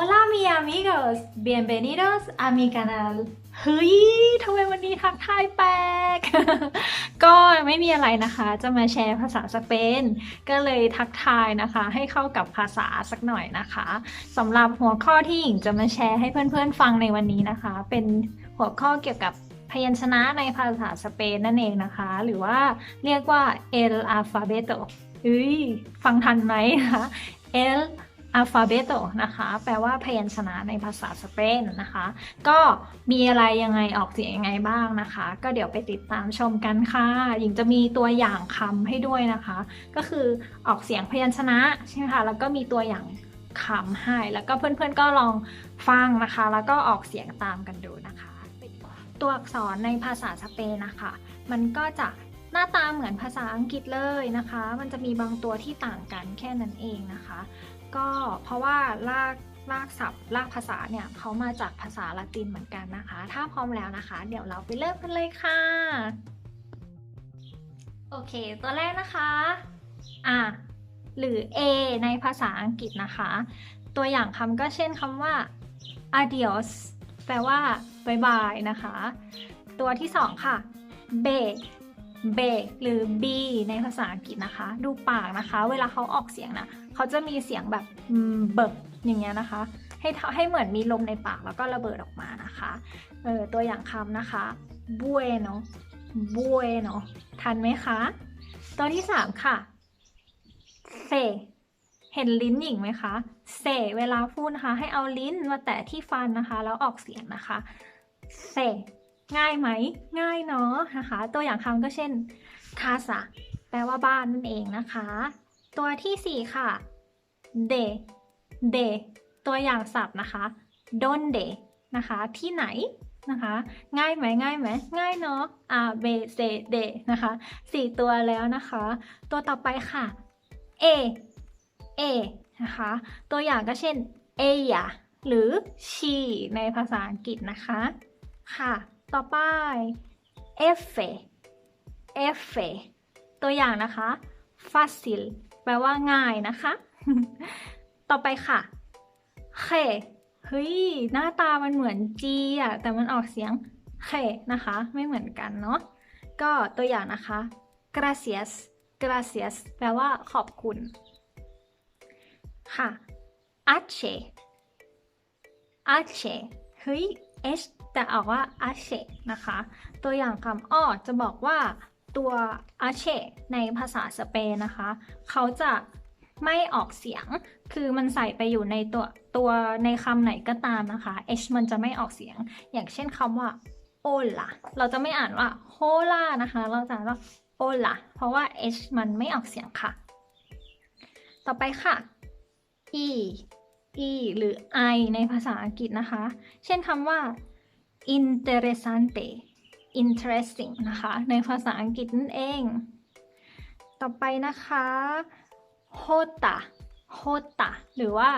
Hola mi amigos bienvenidos a mi canal เฮ้ยทำไมวันนี้ทักทายแปลก ก็ไม่มีอะไรนะคะ จะมาแชร์ภาษาสเปน ก็เลยทักทายนะคะ ให้เข้ากับภาษาสักหน่อยนะคะสำหรับหัวข้อที่หญิงจะมาแชร์ให้เพื่อนๆฟังในวันนี้นะคะ เป็นหัวข้อเกี่ยวกับพยัญชนะในภาษาสเปนนั่นเองนะคะ หรือว่าเรียกว่า el alfabeto เฮ้ย ฟังทันไหมนะ คะ el alfabeto นะคะ แปลว่าพยัญชนะในภาษาสเปนนะคะ ก็มีอะไรยังไงออกเสียงยังไงบ้างนะคะ ก็เดี๋ยวไปติดตามชมกันค่ะ หญิงจะมีตัวอย่างคำให้ด้วยนะคะ ก็คือออกเสียงพยัญชนะใช่ไหมคะ แล้วก็มีตัวอย่างคำให้ แล้วก็เพื่อนๆก็ลองฟังนะคะ แล้วก็ออกเสียงตามกันดูนะคะ ตัวอักษรในภาษาสเปนนะคะ มันก็จะหน้าตาเหมือนภาษาอังกฤษเลยนะคะ มันจะมีบางตัวที่ต่างกันแค่นั้นเองนะคะ ก็เพราะว่ารากรากศัพท์รากภาษาเนี่ยเขามาจากภาษาละตินเหมือนกันนะคะ ถ้าพร้อมแล้วนะคะ เดี๋ยวเราไปเริ่มกันเลยค่ะ โอเค ตัวแรกนะคะอะหรือ A ในภาษาอังกฤษนะคะ ตัวอย่างคำก็เช่นคำว่า adios แปลว่าบายบายนะคะ ตัวที่สองค่ะ B b b หรือ b ในภาษาอังกฤษนะคะ ดูปากนะคะ เวลาเขาออกเสียงนะเขาจะมีเสียงแบบเบิกอย่างเงี้ยนะคะ ให้ให้เหมือนมีลมในปากแล้วก็ระเบิดออกมานะคะเออตัวอย่างคำนะคะ bueno bueno ทันไหมคะ ตัวที่สามค่ะเซเห็นลิ้นหญิงไหมคะเซเวลาพูดนะคะ ให้เอาลิ้นมาแตะที่ฟันนะคะ แล้วออกเสียงนะคะเซ ง่ายไหม ง่ายเนาะนะคะ ตัวอย่างคำก็เช่นคาซาแปลว่าบ้านนั่นเองนะคะ ตัวที่สี่ค่ะเดเดตัวอย่างศัพท์นะคะดนเดนะคะ ที่ไหนนะคะ ง่ายไหมง่ายไหมง่ายเนาะ a b c d นะคะสี่ตัวแล้วนะคะ ตัวต่อไปค่ะ a a นะคะ ตัวอย่างก็เช่น ella หรือ she ในภาษาอังกฤษนะคะ ค่ะ ต่อไป f f ตัวอย่างนะคะ fácil แปลว่าง่ายนะคะ ต่อไปค่ะเคเฮ้ย หน้าตามันเหมือน G อะ แต่มันออกเสียงเคนะคะ ไม่เหมือนกันเนาะ ก็ตัวอย่างนะคะ gracias gracias แปลว่าขอบคุณ ค่ะ h e h e เฮ้ย h แต่ออกว่า ache นะคะ ตัวอย่างคำอ้อจะบอกว่าตัว ache ในภาษาสเปนนะคะ เขาจะไม่ออกเสียง คือมันใส่ไปอยู่ในตัวตัวในคำไหนก็ตามนะคะ h มันจะไม่ออกเสียง อย่างเช่นคำว่า hola เราจะไม่อ่านว่า hola นะคะ เราจะอ่านว่า hola เพราะว่า h มันไม่ออกเสียงค่ะ ต่อไปค่ะ e e หรือ i ในภาษาอังกฤษนะคะ เช่นคำว่า interessante interesting นะคะ ในภาษาอังกฤษนั่นเอง ต่อไปนะคะ hota hota หรือว่า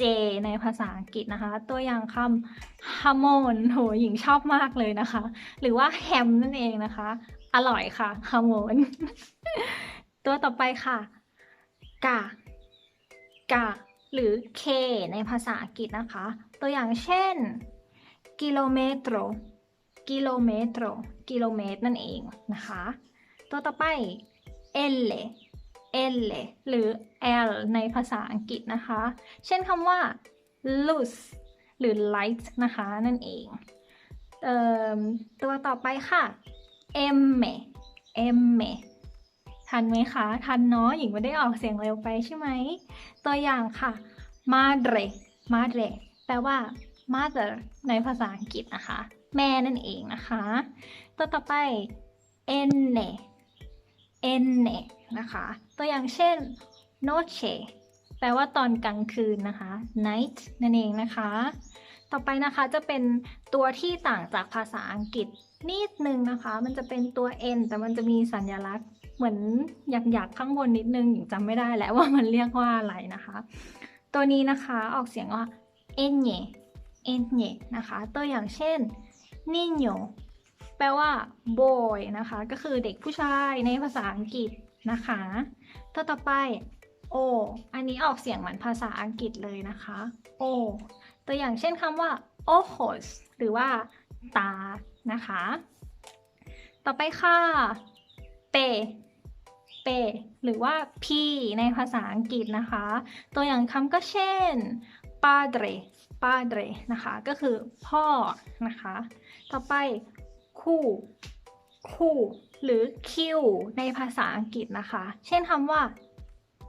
J ในภาษาอังกฤษนะคะ ตัวอย่างคำ hamon โหหญิงชอบมากเลยนะคะ หรือว่าแฮมนั่นเองนะคะ อร่อยค่ะ hamon ตัวต่อไปค่ะกากาหรือ K ในภาษาอังกฤษนะคะ ตัวอย่างเช่น กิโลเมตรกิโลเมตรกิโลเมตรนั่นเองนะคะ ตัวต่อไป L L หรือ L ในภาษาอังกฤษนะคะ เช่นคำว่า loose หรือ light นะคะนั่นเองเออตัวต่อไปค่ะ M M ทันไหมคะ ทันเนาะหญิงไม่ได้ออกเสียงเร็วไปใช่ไหม ตัวอย่างค่ะ madre madre แปลว่า mother ในภาษาอังกฤษนะคะ แม่นั่นเองนะคะ ตัวต่อไป enne enne นะคะ ตัวอย่างเช่น noche แปลว่าตอนกลางคืนนะคะ night นั่นเองนะคะ ต่อไปนะคะจะเป็นตัวที่ต่างจากภาษาอังกฤษนิดนึงนะคะ มันจะเป็นตัว n แต่มันจะมีสัญลักษณ์เหมือนหยักๆข้างบนนิดนึงหญิงจำไม่ได้แล้วว่ามันเรียกว่าอะไรนะคะ ตัวนี้นะคะออกเสียงว่า enne enne น เอ็นเยะคะ ตัวอย่างเช่น niño แปลว่า boy นะคะ ก็คือเด็กผู้ชายในภาษาอังกฤษนะคะตัวต่อไปโออันนี้ออกเสียงเหมือนภาษาอังกฤษเลยนะคะโอตัวอย่างเช่นคำว่า ojos หรือว่า ตา นะคะ ต่อไปค่ะ เป เป หรือว่า p ในภาษาอังกฤษนะคะ ตัวอย่างคำก็เช่น padre padre นะคะ ก็คือพ่อนะคะ ต่อไปคู่คู่หรือ Q ในภาษาอังกฤษนะคะ เช่นคำว่า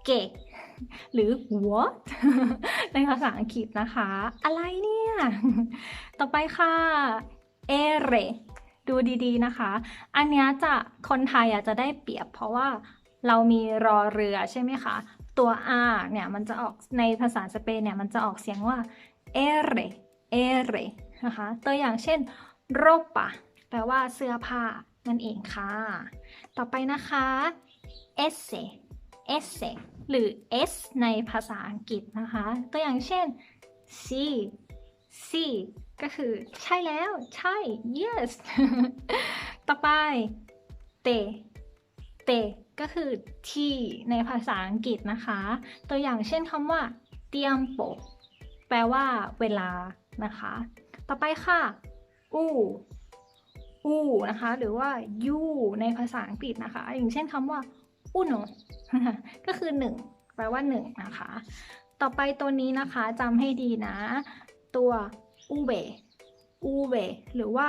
เกะหรือ what ในภาษาอังกฤษนะคะ อะไรเนี่ย ต่อไปค่ะเอเรดูดีๆนะคะ อันเนี้ยจะคนไทยอะจะได้เปรียบเพราะว่าเรามีรอเรือใช่ไหมคะ ตัว R เนี่ยมันจะออกในภาษาสเปนเนี่ยมันจะออกเสียงว่า เอเรเอเรนะคะตัวอย่างเช่น ropa แปลว่าเสื้อผ้านั่นเองค่ะ ต่อไปนะคะ s s หรือ s ในภาษาอังกฤษนะคะ ตัวอย่างเช่น si si ก็คือใช่แล้ว ใช่ yes ต่อไป te te ก็คือ t ในภาษาอังกฤษนะคะ ตัวอย่างเช่นคำว่า tiempo แป ลว่าเวลานะคะ ต่อไปค่ะ u u นะคะ หรือว่า you ในภาษาอังกฤษนะคะ อย่างเช่นคำว่า uno ก็คือ1แปลว่า1นะคะ ต่อไปตัวนี้นะคะจำให้ดีนะ ตัว ube ube หรือว่า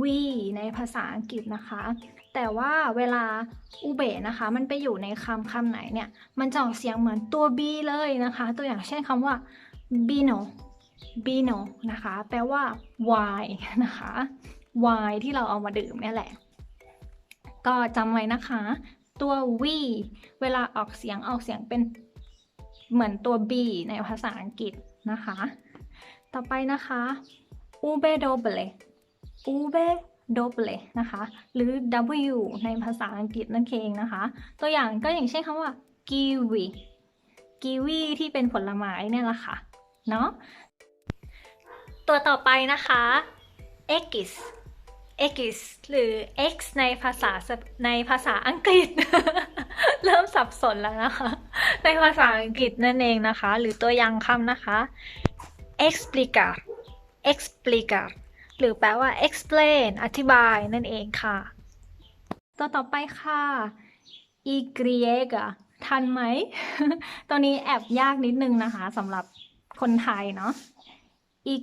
we ในภาษาอังกฤษนะคะ แต่ว่าเวลา ube นะคะ มันไปอยู่ในคำคำไหนเนี่ย มันจะออกเสียงเหมือนตัว b เลยนะคะ ตัวอย่างเช่นคำว่า bino bino นะคะ แปลว่า wine นะคะ wine ที่เราเอามาดื่มเนี่ยแหละ ก็จำไว้นะคะ ตัว we เวลาออกเสียงออกเสียงเป็นเหมือนตัว b ในภาษาอังกฤษนะคะ ต่อไปนะคะ ube doble ube doble นะคะ หรือ w ในภาษาอังกฤษนั่นเองนะคะ ตัวอย่างก็อย่างเช่นคำว่า kiwi kiwi ที่เป็นผลไม้เนี่ยแหละค่ะ เนาะตัวต่อไปนะคะ x x หรือ x ในภาษาในภาษาอังกฤษ เริ่มสับสนแล้วนะคะ ในภาษาอังกฤษนั่นเองนะคะ หรือตัวย่างคำนะคะ explicar explicar หรือแปลว่า explain อธิบายนั่นเองค่ะ ตัวต่อไปค่ะ y ทันไหม ตัวนี้แอบยากนิดนึงนะคะสำหรับ คนไทยเนาะ y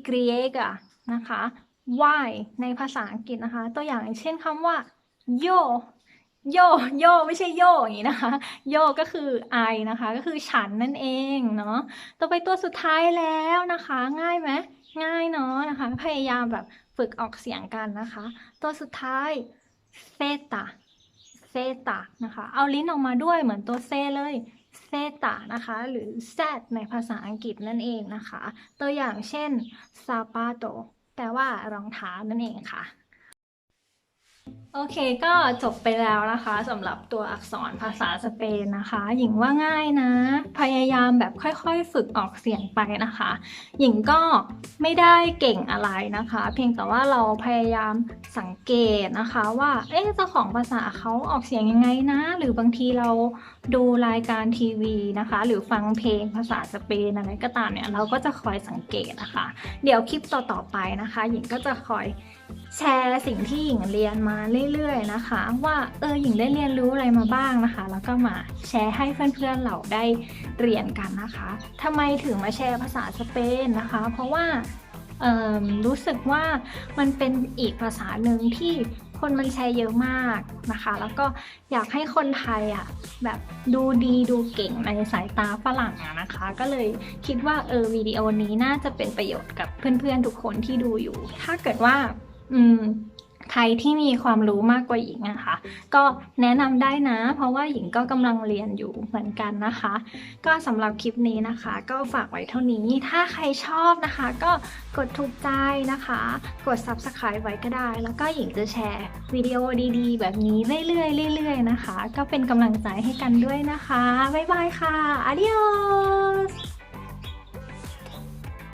นะคะ y ในภาษาอังกฤษนะคะ ตัวอย่างเช่นคำว่า yo โยโยไม่ใช่โยอย่างนี้นะคะโยก็คือ I นะคะ ก็คือฉันนั่นเองเนาะต่อไปตัวสุดท้ายแล้วนะคะ ง่ายไหมง่ายเนาะนะคะ พยายามแบบฝึกออกเสียงกันนะคะ ตัวสุดท้ายเซตาเซตานะคะ เอาลิ้นออกมาด้วยเหมือนตัวเซเลย เซตานะคะ หรือ z ในภาษาอังกฤษนั่นเองนะคะ ตัวอย่างเช่นซาปาโตแปลว่ารองเท้านั่นเองค่ะ โอเคก็จบไปแล้วนะคะสำหรับตัวอักษรภาษาสเปนนะคะ หญิงว่าง่ายนะ พยายามแบบค่อยๆฝึกออกเสียงไปนะคะ หญิงก็ไม่ได้เก่งอะไรนะคะ เพียงแต่ว่าเราพยายามสังเกตนะคะว่าเอ๊ะเจ้าของภาษาเขาออกเสียงยังไงนะ หรือบางทีเราดูรายการทีวีนะคะ หรือฟังเพลงภาษาสเปนอะไรก็ตามเนี่ยเราก็จะคอยสังเกตนะคะ เดี๋ยวคลิปต่อๆไปนะคะ หญิงก็จะคอย แชร์สิ่งที่หญิงเรียนมาเรื่อยๆนะคะ ว่าเออหญิงได้เรียนรู้อะไรมาบ้างนะคะ แล้วก็มาแชร์ให้เพื่อนๆเราได้เรียนกันนะคะทำไมถึงมาแชร์ภาษาสเปนนะคะ เพราะว่ารู้สึกว่ามันเป็นอีกภาษาหนึ่งที่คนมันแชร์เยอะมากนะคะ แล้วก็อยากให้คนไทยอะแบบดูดีดูเก่งในสายตาฝรั่งอะนะคะ ก็เลยคิดว่าเออวิดีโอนี้น่าจะเป็นประโยชน์กับเพื่อนๆทุกคนที่ดูอยู่ ถ้าเกิดว่า อืมใครที่มีความรู้มากกว่าหญิงนะคะก็แนะนำได้นะ เพราะว่าหญิงก็กำลังเรียนอยู่เหมือนกันนะคะ ก็สำหรับคลิปนี้นะคะ ก็ฝากไว้เท่านี้ถ้าใครชอบนะคะ ก็กดถูกใจนะคะ กด subscribe ไว้ก็ได้ แล้วก็หญิงจะแชร์วิดีโอดีๆ แบบนี้เรื่อยๆเรื่อยๆนะคะ ก็เป็นกำลังใจให้กันด้วยนะคะ บ๊ายบายค่ะ adios